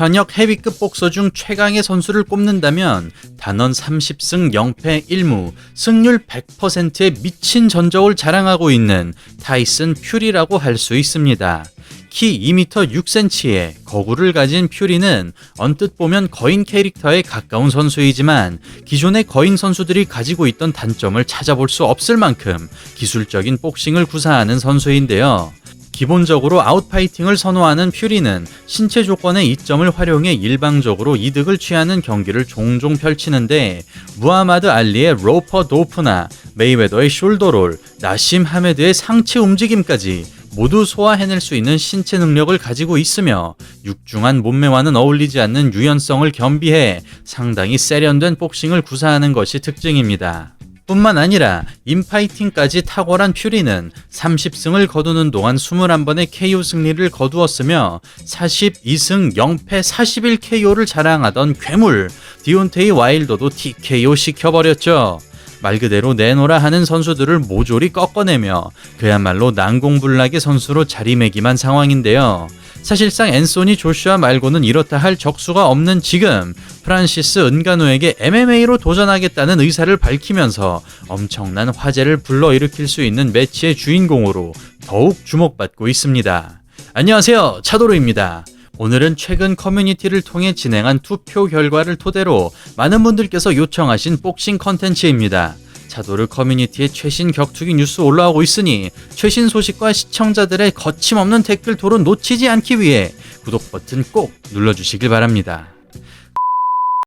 현역 헤비급 복서 중 최강의 선수를 꼽는다면 단원 30승 0패 1무, 승률 100%의 미친 전적을 자랑하고 있는 타이슨 퓨리라고 할 수 있습니다. 키 2m 6cm에 거구를 가진 퓨리는 언뜻 보면 거인 캐릭터에 가까운 선수이지만 기존의 거인 선수들이 가지고 있던 단점을 찾아볼 수 없을 만큼 기술적인 복싱을 구사하는 선수인데요. 기본적으로 아웃파이팅을 선호하는 퓨리는 신체 조건의 이점을 활용해 일방적으로 이득을 취하는 경기를 종종 펼치는데 무하마드 알리의 로퍼 도프나 메이웨더의 숄더롤, 나심 하메드의 상체 움직임까지 모두 소화해낼 수 있는 신체 능력을 가지고 있으며 육중한 몸매와는 어울리지 않는 유연성을 겸비해 상당히 세련된 복싱을 구사하는 것이 특징입니다. 뿐만 아니라 인파이팅까지 탁월한 퓨리는 30승을 거두는 동안 21번의 KO 승리를 거두었으며 42승 0패 41KO를 자랑하던 괴물 디온테이 와일더도 TKO 시켜버렸죠. 말 그대로 내노라 하는 선수들을 모조리 꺾어내며 그야말로 난공불락의 선수로 자리매김한 상황인데요. 사실상 앤소니 조슈아 말고는 이렇다 할 적수가 없는 지금 프란시스 은가노에게 MMA로 도전하겠다는 의사를 밝히면서 엄청난 화제를 불러일으킬 수 있는 매치의 주인공으로 더욱 주목받고 있습니다. 안녕하세요. 차도로입니다. 오늘은 최근 커뮤니티를 통해 진행한 투표 결과를 토대로 많은 분들께서 요청하신 복싱 컨텐츠입니다. 차도르 커뮤니티에 최신 격투기 뉴스 올라오고 있으니 최신 소식과 시청자들의 거침없는 댓글 토론 놓치지 않기 위해 구독 버튼 꼭 눌러주시길 바랍니다.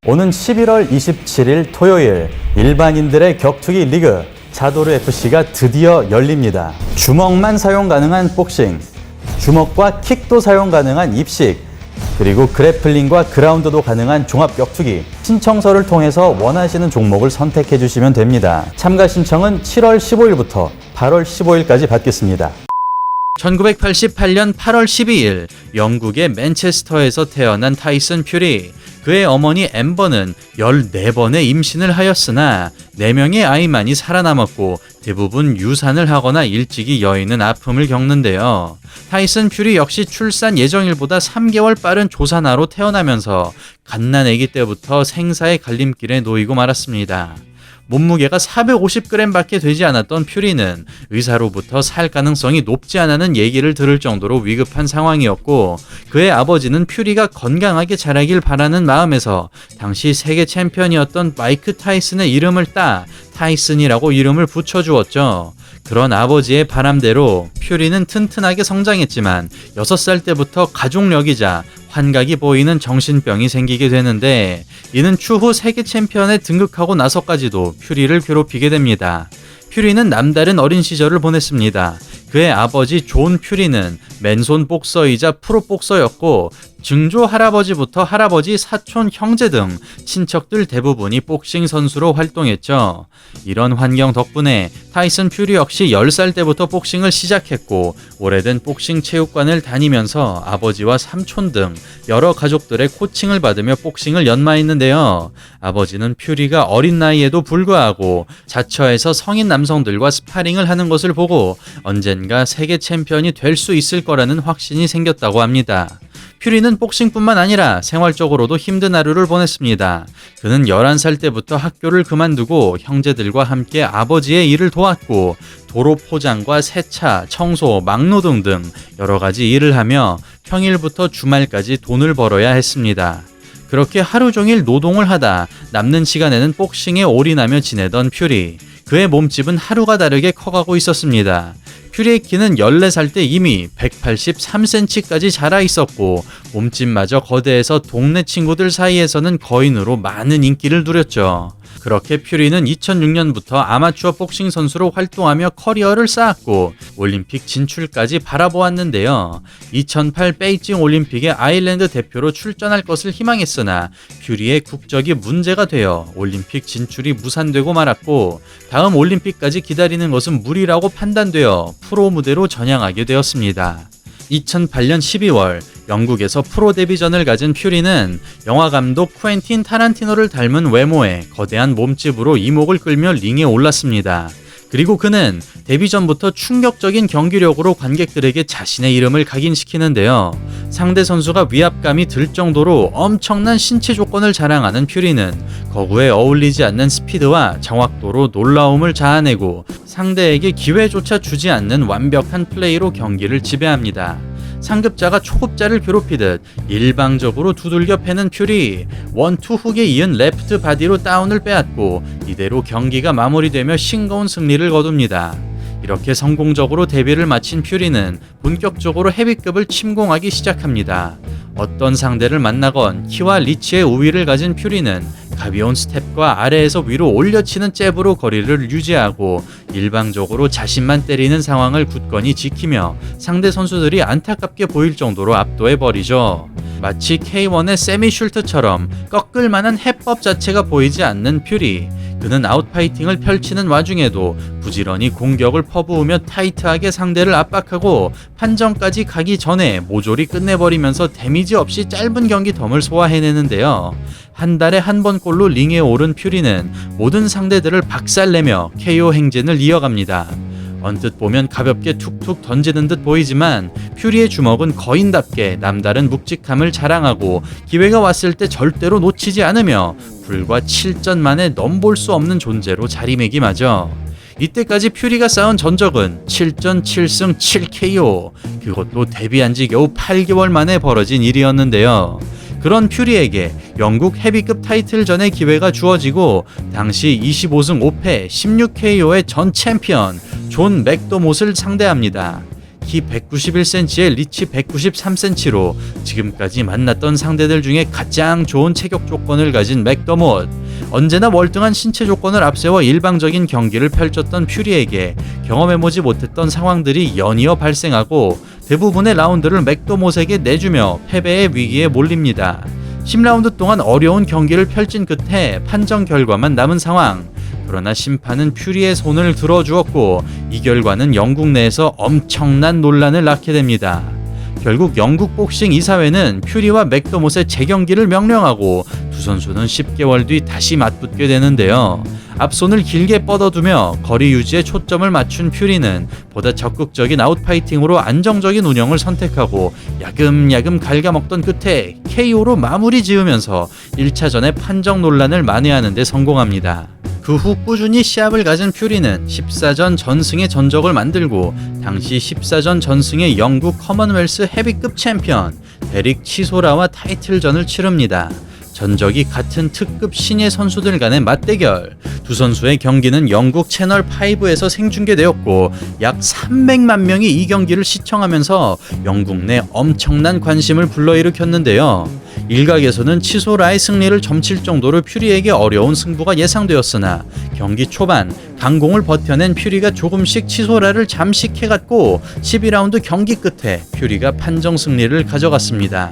오는 11월 27일 토요일 일반인들의 격투기 리그 자도르 FC가 드디어 열립니다. 주먹만 사용 가능한 복싱, 주먹과 킥도 사용 가능한 입식, 그리고 그래플링과 그라운드도 가능한 종합 격투기 신청서를 통해서 원하시는 종목을 선택해 주시면 됩니다. 참가 신청은 7월 15일부터 8월 15일까지 받겠습니다. 1988년 8월 12일 영국의 맨체스터에서 태어난 타이슨 퓨리. 그의 어머니 엠버는 14번의 임신을 하였으나 4명의 아이만이 살아남았고 대부분 유산을 하거나 일찍이 여인은 아픔을 겪는데요. 타이슨 퓨리 역시 출산 예정일보다 3개월 빠른 조산아로 태어나면서 갓난아기 때부터 생사의 갈림길에 놓이고 말았습니다. 몸무게가 450g밖에 되지 않았던 퓨리는 의사로부터 살 가능성이 높지 않다는 얘기를 들을 정도로 위급한 상황이었고 그의 아버지는 퓨리가 건강하게 자라길 바라는 마음에서 당시 세계 챔피언이었던 마이크 타이슨의 이름을 따 타이슨이라고 이름을 붙여주었죠. 그런 아버지의 바람대로 퓨리는 튼튼하게 성장했지만 6살 때부터 가족력이자 환각이 보이는 정신병이 생기게 되는데 이는 추후 세계 챔피언에 등극하고 나서까지도 퓨리를 괴롭히게 됩니다. 퓨리는 남다른 어린 시절을 보냈습니다. 그의 아버지 존 퓨리는 맨손 복서이자 프로 복서였고 증조 할아버지부터 할아버지, 사촌, 형제 등 친척들 대부분이 복싱 선수로 활동했죠. 이런 환경 덕분에 타이슨 퓨리 역시 10살 때부터 복싱을 시작했고 오래된 복싱 체육관을 다니면서 아버지와 삼촌 등 여러 가족들의 코칭을 받으며 복싱을 연마했는데요. 아버지는 퓨리가 어린 나이에도 불구하고 자처에서 성인 남성들과 스파링을 하는 것을 보고 언젠가 세계 챔피언이 될 수 있을 거라는 확신이 생겼다고 합니다. 퓨리는 복싱뿐만 아니라 생활적으로도 힘든 하루를 보냈습니다. 그는 11살 때부터 학교를 그만두고 형제들과 함께 아버지의 일을 도왔고 도로 포장과 세차, 청소, 막노동 등 여러 가지 일을 하며 평일부터 주말까지 돈을 벌어야 했습니다. 그렇게 하루 종일 노동을 하다 남는 시간에는 복싱에 올인하며 지내던 퓨리. 그의 몸집은 하루가 다르게 커가고 있었습니다. 퓨리의 키는 14살 때 이미 183cm까지 자라 있었고 몸집마저 거대해서 동네 친구들 사이에서는 거인으로 많은 인기를 누렸죠. 그렇게 퓨리는 2006년부터 아마추어 복싱 선수로 활동하며 커리어를 쌓았고 올림픽 진출까지 바라보았는데요. 2008 베이징 올림픽에 아일랜드 대표로 출전할 것을 희망했으나 퓨리의 국적이 문제가 되어 올림픽 진출이 무산되고 말았고 다음 올림픽까지 기다리는 것은 무리라고 판단되어 프로 무대로 전향하게 되었습니다. 2008년 12월 영국에서 프로 데뷔전을 가진 퓨리는 영화 감독 쿠엔틴 타란티노를 닮은 외모에 거대한 몸집으로 이목을 끌며 링에 올랐습니다. 그리고 그는 데뷔 전부터 충격적인 경기력으로 관객들에게 자신의 이름을 각인시키는데요. 상대 선수가 위압감이 들 정도로 엄청난 신체 조건을 자랑하는 퓨리는 거구에 어울리지 않는 스피드와 정확도로 놀라움을 자아내고 상대에게 기회조차 주지 않는 완벽한 플레이로 경기를 지배합니다. 상급자가 초급자를 괴롭히듯 일방적으로 두들겨 패는 퓨리 원투 훅에 이은 레프트 바디로 다운을 빼앗고 이대로 경기가 마무리되며 싱거운 승리를 거둡니다. 이렇게 성공적으로 데뷔를 마친 퓨리는 본격적으로 헤비급을 침공하기 시작합니다. 어떤 상대를 만나건 키와 리치의 우위를 가진 퓨리는 가벼운 스텝과 아래에서 위로 올려치는 잽으로 거리를 유지하고 일방적으로 자신만 때리는 상황을 굳건히 지키며 상대 선수들이 안타깝게 보일 정도로 압도해 버리죠. 마치 K1의 세미 슐트처럼 꺾을 만한 해법 자체가 보이지 않는 퓨리. 그는 아웃파이팅을 펼치는 와중에도 부지런히 공격을 퍼부으며 타이트하게 상대를 압박하고 판정까지 가기 전에 모조리 끝내버리면서 데미지 없이 짧은 경기 덤을 소화해내는데요. 한 달에 한 번꼴로 링에 오른 퓨리는 모든 상대들을 박살내며 KO 행진을 이어갑니다. 언뜻 보면 가볍게 툭툭 던지는 듯 보이지만 퓨리의 주먹은 거인답게 남다른 묵직함을 자랑하고 기회가 왔을 때 절대로 놓치지 않으며 불과 7전 만에 넘볼 수 없는 존재로 자리매김하죠. 이때까지 퓨리가 쌓은 전적은 7전 7승 7KO 그것도 데뷔한 지 겨우 8개월 만에 벌어진 일이었는데요. 그런 퓨리에게 영국 헤비급 타이틀전의 기회가 주어지고 당시 25승 5패 16KO의 전 챔피언 존 맥도못을 상대합니다. 키 191cm에 리치 193cm로 지금까지 만났던 상대들 중에 가장 좋은 체격 조건을 가진 맥더못. 언제나 월등한 신체 조건을 앞세워 일방적인 경기를 펼쳤던 퓨리에게 경험해보지 못했던 상황들이 연이어 발생하고 대부분의 라운드를 맥더못에게 내주며 패배의 위기에 몰립니다. 10라운드 동안 어려운 경기를 펼친 끝에 판정 결과만 남은 상황. 그러나 심판은 퓨리의 손을 들어주었고 이 결과는 영국 내에서 엄청난 논란을 낳게 됩니다. 결국 영국 복싱 이사회는 퓨리와 맥더못의 재경기를 명령하고 두 선수는 10개월 뒤 다시 맞붙게 되는데요. 앞손을 길게 뻗어두며 거리 유지에 초점을 맞춘 퓨리는 보다 적극적인 아웃파이팅으로 안정적인 운영을 선택하고 야금야금 갉아먹던 끝에 KO로 마무리 지으면서 1차전의 판정 논란을 만회하는 데 성공합니다. 그후 꾸준히 시합을 가진 퓨리는 14전 전승의 전적을 만들고 당시 14전 전승의 영국 커먼웰스 헤비급 챔피언 데릭 치소라와 타이틀전을 치릅니다. 전적이 같은 특급 신예 선수들 간의 맞대결. 두 선수의 경기는 영국 채널 5에서 생중계되었고 약 300만 명이 이 경기를 시청하면서 영국 내 엄청난 관심을 불러일으켰는데요. 일각에서는 치소라의 승리를 점칠 정도로 퓨리에게 어려운 승부가 예상되었으나 경기 초반 강공을 버텨낸 퓨리가 조금씩 치소라를 잠식해갔고 12라운드 경기 끝에 퓨리가 판정 승리를 가져갔습니다.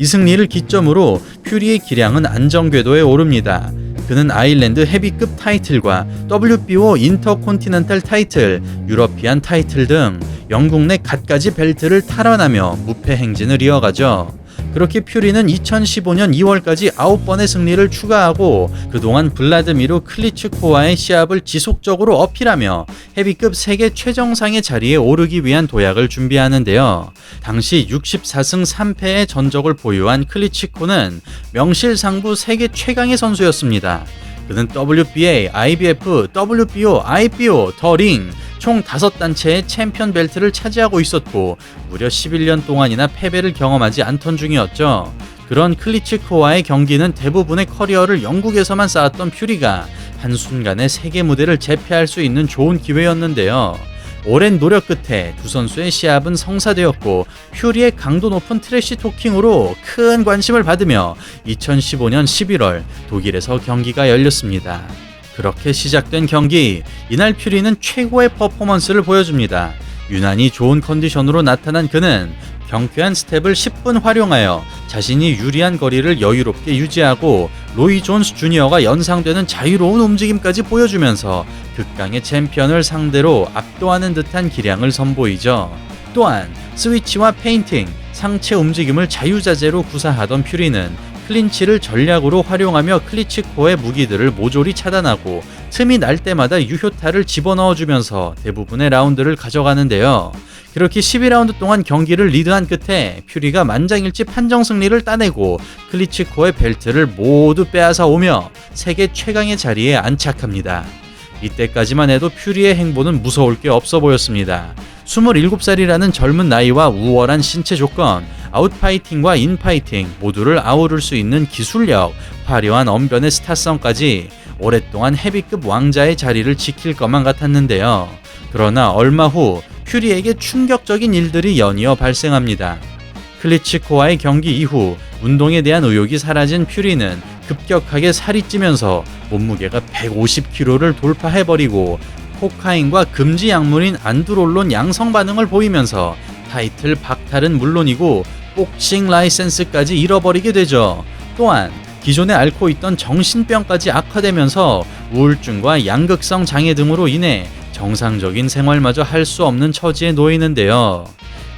이 승리를 기점으로 퓨리의 기량은 안정궤도에 오릅니다. 그는 아일랜드 헤비급 타이틀과 WBO 인터콘티넨탈 타이틀, 유러피안 타이틀 등 영국 내 갖가지 벨트를 탈환하며 무패 행진을 이어가죠. 그렇게 퓨리는 2015년 2월까지 9번의 승리를 추가하고 그동안 블라드미르 클리츠코와의 시합을 지속적으로 어필하며 헤비급 세계 최정상의 자리에 오르기 위한 도약을 준비하는데요. 당시 64승 3패의 전적을 보유한 클리치코는 명실상부 세계 최강의 선수였습니다. 그는 WBA, IBF, WBO, IBO, 더링 총 5단체의 챔피언 벨트를 차지하고 있었고 무려 11년 동안이나 패배를 경험하지 않던 중이었죠. 그런 클리치코와의 경기는 대부분의 커리어를 영국에서만 쌓았던 퓨리가 한순간에 세계 무대를 제패할 수 있는 좋은 기회였는데요. 오랜 노력 끝에 두 선수의 시합은 성사되었고 퓨리의 강도 높은 트래시 토킹으로 큰 관심을 받으며 2015년 11월 독일에서 경기가 열렸습니다. 그렇게 시작된 경기, 이날 퓨리는 최고의 퍼포먼스를 보여줍니다. 유난히 좋은 컨디션으로 나타난 그는 경쾌한 스텝을 10분 활용하여 자신이 유리한 거리를 여유롭게 유지하고 로이 존스 주니어가 연상되는 자유로운 움직임까지 보여주면서 극강의 챔피언을 상대로 압도하는 듯한 기량을 선보이죠. 또한 스위치와 페인팅, 상체 움직임을 자유자재로 구사하던 퓨리는 클린치를 전략으로 활용하며 클리치코의 무기들을 모조리 차단하고 틈이 날 때마다 유효타를 집어넣어주면서 대부분의 라운드를 가져가는데요. 그렇게 12라운드 동안 경기를 리드한 끝에 퓨리가 만장일치 판정 승리를 따내고 클리치코의 벨트를 모두 빼앗아 오며 세계 최강의 자리에 안착합니다. 이때까지만 해도 퓨리의 행보는 무서울 게 없어 보였습니다. 27살이라는 젊은 나이와 우월한 신체 조건, 아웃파이팅과 인파이팅 모두를 아우를 수 있는 기술력, 화려한 언변의 스타성까지 오랫동안 헤비급 왕자의 자리를 지킬 것만 같았는데요. 그러나 얼마 후 퓨리에게 충격적인 일들이 연이어 발생합니다. 클리치코와의 경기 이후 운동에 대한 의욕이 사라진 퓨리는 급격하게 살이 찌면서 몸무게가 150kg를 돌파해버리고 코카인과 금지 약물인 안드롤론 양성 반응을 보이면서 타이틀 박탈은 물론이고 복싱 라이센스까지 잃어버리게 되죠. 또한 기존에 앓고 있던 정신병까지 악화되면서 우울증과 양극성 장애 등으로 인해 정상적인 생활마저 할 수 없는 처지에 놓이는데요.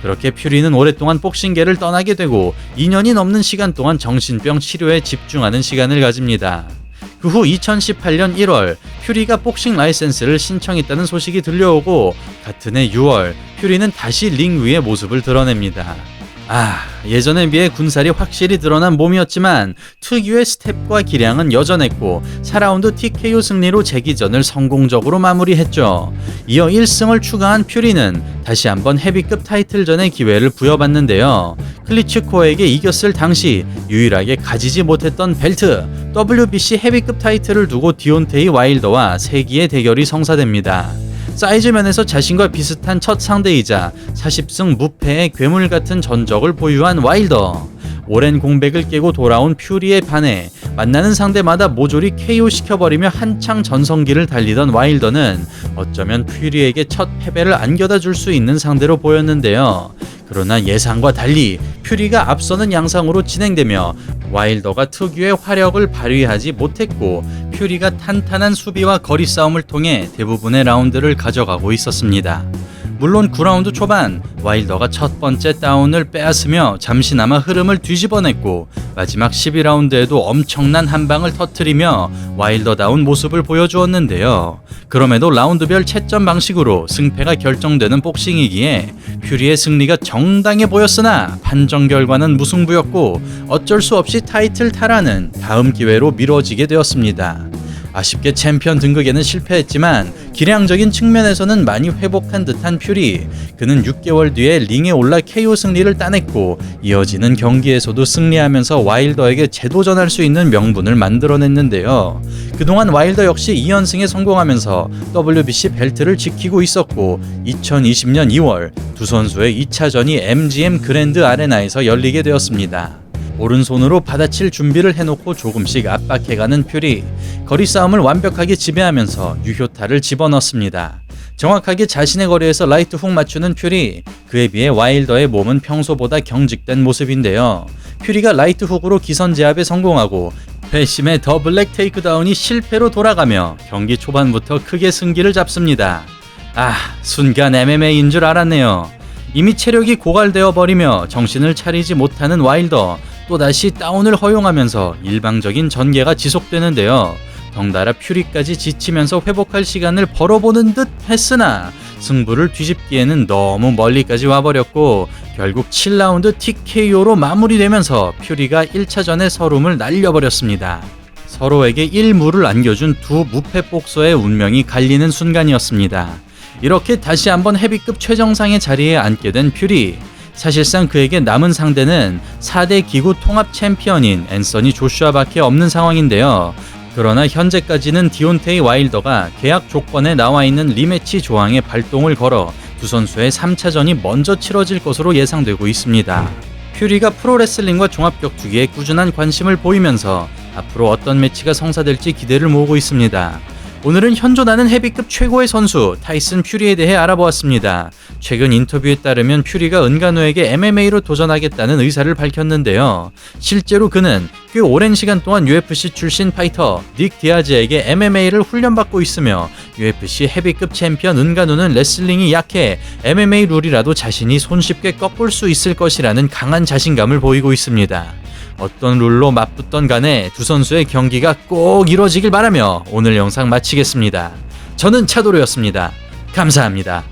그렇게 퓨리는 오랫동안 복싱계를 떠나게 되고 2년이 넘는 시간 동안 정신병 치료에 집중하는 시간을 가집니다. 그 후 2018년 1월 퓨리가 복싱 라이센스를 신청했다는 소식이 들려오고 같은 해 6월 퓨리는 다시 링 위의 모습을 드러냅니다. 아, 예전에 비해 군살이 확실히 드러난 몸이었지만 특유의 스텝과 기량은 여전했고 4라운드 TKO 승리로 재기전을 성공적으로 마무리했죠. 이어 1승을 추가한 퓨리는 다시 한번 헤비급 타이틀전의 기회를 부여받는데요. 클리치코에게 이겼을 당시 유일하게 가지지 못했던 벨트 WBC 헤비급 타이틀을 두고 디온테이 와일더와 세기의 대결이 성사됩니다. 사이즈 면에서 자신과 비슷한 첫 상대이자 40승 무패의 괴물 같은 전적을 보유한 와일더. 오랜 공백을 깨고 돌아온 퓨리에 반해 만나는 상대마다 모조리 KO 시켜버리며 한창 전성기를 달리던 와일더는 어쩌면 퓨리에게 첫 패배를 안겨다 줄 수 있는 상대로 보였는데요. 그러나 예상과 달리 퓨리가 앞서는 양상으로 진행되며 와일더가 특유의 화력을 발휘하지 못했고 퓨리가 탄탄한 수비와 거리 싸움을 통해 대부분의 라운드를 가져가고 있었습니다. 물론 9라운드 초반 와일더가 첫 번째 다운을 빼앗으며 잠시나마 흐름을 뒤집어냈고 마지막 12라운드에도 엄청난 한 방을 터트리며 와일더다운 모습을 보여주었는데요. 그럼에도 라운드별 채점 방식으로 승패가 결정되는 복싱이기에 퓨리의 승리가 정당해 보였으나 판정 결과는 무승부였고 어쩔 수 없이 타이틀 탈환은 다음 기회로 미뤄지게 되었습니다. 아쉽게 챔피언 등극에는 실패했지만 기량적인 측면에서는 많이 회복한 듯한 퓨리. 그는 6개월 뒤에 링에 올라 KO 승리를 따냈고 이어지는 경기에서도 승리하면서 와일더에게 재도전할 수 있는 명분을 만들어냈는데요. 그동안 와일더 역시 2연승에 성공하면서 WBC 벨트를 지키고 있었고 2020년 2월 두 선수의 2차전이 MGM 그랜드 아레나에서 열리게 되었습니다. 오른손으로 받아칠 준비를 해놓고 조금씩 압박해가는 퓨리 거리 싸움을 완벽하게 지배하면서 유효타를 집어넣습니다. 정확하게 자신의 거리에서 라이트 훅 맞추는 퓨리 그에 비해 와일더의 몸은 평소보다 경직된 모습인데요. 퓨리가 라이트 훅으로 기선 제압에 성공하고 회심의 더 블랙 테이크다운이 실패로 돌아가며 경기 초반부터 크게 승기를 잡습니다. 아 순간 MMA인 줄 알았네요. 이미 체력이 고갈되어 버리며 정신을 차리지 못하는 와일더 또다시 다운을 허용하면서 일방적인 전개가 지속되는데요. 덩달아 퓨리까지 지치면서 회복할 시간을 벌어보는 듯 했으나 승부를 뒤집기에는 너무 멀리까지 와버렸고 결국 7라운드 TKO로 마무리되면서 퓨리가 1차전의 서름을 날려버렸습니다. 서로에게 1무를 안겨준 두 무패 복서의 운명이 갈리는 순간이었습니다. 이렇게 다시 한번 헤비급 최정상의 자리에 앉게 된 퓨리. 사실상 그에게 남은 상대는 4대 기구 통합 챔피언인 앤서니 조슈아밖에 없는 상황인데요. 그러나 현재까지는 디온테이 와일더가 계약 조건에 나와 있는 리매치 조항에 발동을 걸어 두 선수의 3차전이 먼저 치러질 것으로 예상되고 있습니다. 퓨리가 프로레슬링과 종합격투기에 꾸준한 관심을 보이면서 앞으로 어떤 매치가 성사될지 기대를 모으고 있습니다. 오늘은 현존하는 헤비급 최고의 선수 타이슨 퓨리에 대해 알아보았습니다. 최근 인터뷰에 따르면 퓨리가 은간호에게 MMA로 도전하겠다는 의사를 밝혔는데요. 실제로 그는 꽤 오랜 시간 동안 UFC 출신 파이터 닉 디아즈에게 MMA를 훈련받고 있으며 UFC 헤비급 챔피언 은간호는 레슬링이 약해 MMA 룰이라도 자신이 손쉽게 꺾을 수 있을 것이라는 강한 자신감을 보이고 있습니다. 어떤 룰로 맞붙던 간에 두 선수의 경기가 꼭 이뤄지길 바라며 오늘 영상 마치겠습니다. 저는 차도로였습니다. 감사합니다.